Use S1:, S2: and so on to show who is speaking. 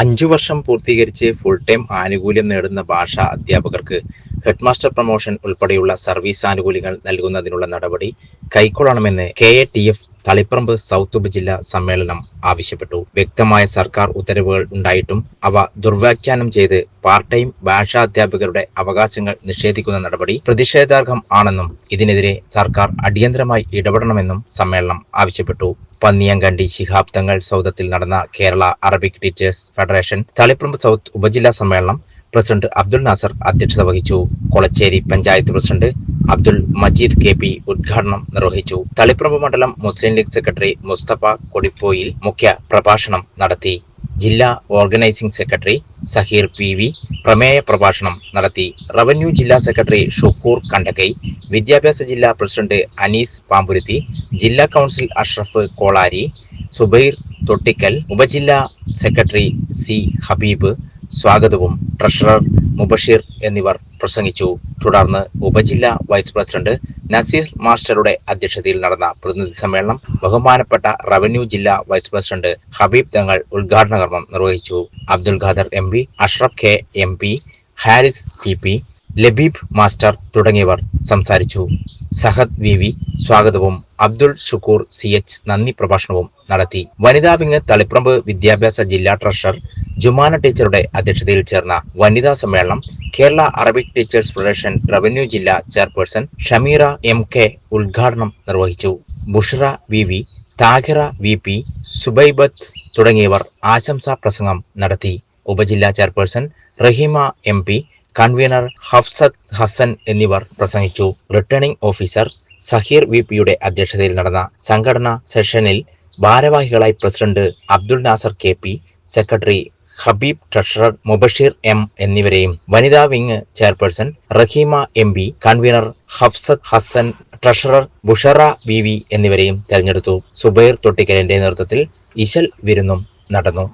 S1: അഞ്ചു വർഷം പൂർത്തീകരിച്ച് full time ആനുകൂല്യം നേടുന്ന ഭാഷാ അധ്യാപകർക്ക് ഹെഡ്മാസ്റ്റർ പ്രൊമോഷൻ ഉൾപ്പെടെയുള്ള സർവീസ് ആനുകൂല്യങ്ങൾ നൽകുന്നതിനുള്ള നടപടി കൈക്കൊള്ളണമെന്ന് K A T F Taliparamba south ഉപജില്ലാ സമ്മേളനം ആവശ്യപ്പെട്ടു. വ്യക്തമായ സർക്കാർ ഉത്തരവുകൾ ഉണ്ടായിട്ടും അവ ദുർവ്യാഖ്യാനം ചെയ്ത് പാർട്ട് ടൈം ഭാഷാ അധ്യാപകരുടെ അവകാശങ്ങൾ നിഷേധിക്കുന്ന നടപടി പ്രതിഷേധാർഹം ആണെന്നും ഇതിനെതിരെ സർക്കാർ അടിയന്തരമായി ഇടപെടണമെന്നും സമ്മേളനം ആവശ്യപ്പെട്ടു. പന്നിയങ്കണ്ടി ശിഹാബ് തങ്ങൾ സൗദത്തിൽ നടന്ന Kerala Arabic teachers federation Taliparamba south ഉപജില്ലാ സമ്മേളനം പ്രസിഡന്റ് അബ്ദുൽ നാസർ അധ്യക്ഷത വഹിച്ചു. Kolachery panchayat president Abdul Majeed K P ഉദ്ഘാടനം നിർവഹിച്ചു. തളിപ്രമ്പ് മണ്ഡലം മുസ്ലിം ലീഗ് സെക്രട്ടറി മുസ്തഫ കൊടിപ്പോയിൽ മുഖ്യ പ്രഭാഷണം നടത്തി. ജില്ലാ organising secretary Saheer P V പ്രമേയ പ്രഭാഷണം നടത്തി. റവന്യൂ ജില്ലാ സെക്രട്ടറി ഷുക്കൂർ കണ്ടകൈ വിദ്യാഭ്യാസ ജില്ലാ പ്രസിഡന്റ് അനീസ് പാമ്പുരുത്തി ജില്ലാ കൗൺസിൽ അഷ്റഫ് കോളാരി സുബൈർ തൊട്ടിക്കൽ ഉപജില്ലാ സെക്രട്ടറി സി ഹബീബ് സ്വാഗതവും. ട്രഷറർ മുബഷീർ എന്നിവർ പ്രസംഗിച്ചു. തുടർന്ന് ഉപജില്ലാ വൈസ് പ്രസിഡന്റ് നസീർ മാസ്റ്ററുടെ അധ്യക്ഷതയിൽ നടന്ന പ്രതിനിധി സമ്മേളനം ബഹുമാനപ്പെട്ട റവന്യൂ ജില്ലാ വൈസ് പ്രസിഡന്റ് ഹബീബ് തങ്ങൾ ഉദ്ഘാടന കർമ്മം നിർവഹിച്ചു. Abdul Khader M P Ashraf K M P Haris P P Labeeb master തുടങ്ങിയവർ സംസാരിച്ചു. സഹദ് വി വി സ്വാഗതവും അബ്ദുൾ ഷുക്കൂർ സി എച്ച് നന്ദി പ്രഭാഷണവും നടത്തി. വനിതാ വിങ് തളിപ്രമ്പ് വിദ്യാഭ്യാസ ജില്ലാ ട്രഷറർ ജുമാന ടീച്ചറുടെ അധ്യക്ഷതയിൽ ചേർന്ന വനിതാ സമ്മേളനം Kerala Arabic teachers federation revenue ജില്ലാ ചെയർപേഴ്സൺ ഷമീറ എം കെ ഉദ്ഘാടനം നിർവഹിച്ചു. Bushra V V Thahira V P Subaibath തുടങ്ങിയവർ ആശംസാ പ്രസംഗം നടത്തി. ഉപജില്ലാ chairperson Raheema M P convener Hafsath Hasan എന്നിവർ പ്രസംഗിച്ചു. റിട്ടേണിംഗ് ഓഫീസർ സഹീർ വി പിയുടെ അധ്യക്ഷതയിൽ നടന്ന സംഘടനാ സെഷനിൽ ഭാരവാഹികളായി president Abdul Nasar K P secretary Habeeb treasurer Mubasheer M എന്നിവരെയും വനിതാ wing chairperson Raheema M P convener Hafsath Hasan treasurer Bushra V V എന്നിവരെയും തെരഞ്ഞെടുത്തു. സുബൈർ തൊട്ടിക്കലിന്റെ നേതൃത്വത്തിൽ ഇശൽ വിരുന്നും നടന്നു.